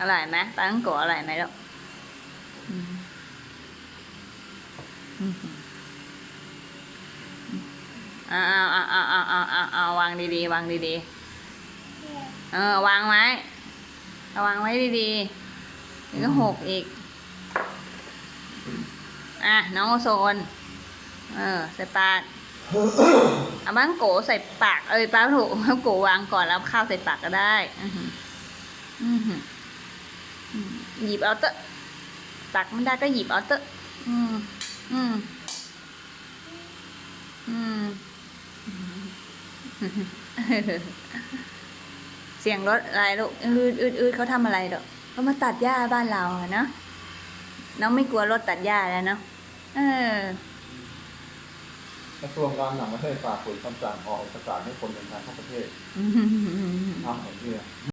อร่อยไหมปลาต้งโกะอร่อยไหมลูกอืมอืมเอาเอาเอาเอาเอาเอาเอาวางดีๆ วางดีๆ เออ วางไว้เอาวางไว้ดีๆเดี๋ยวก็หกอีก อะ น้องโอโซน เออใส่ปาก เอาบ้างโกใส่ปาก เอ้ยป้าถูกบ้างโกวางก่อนแล้วข้าวใส่ปากก็ได้อือหือหยิบเอาเตอะตักไม่ได้ก็หยิบเอาเตอะอืมอืมอืมเสียงรถอะไรลูกอืดอืดอืดเขาทำอะไรดอกเขามาตัดหญ้าบ้านเราเนาะน้องไม่กลัวรถตัดหญ้าแล้วเนาะเออ กระทรวงการต่างประเทศฝ่าฝืนคำสั่งออกเอกสารให้คนเดินทางเข้าประเทศอืมทำของเนี่ย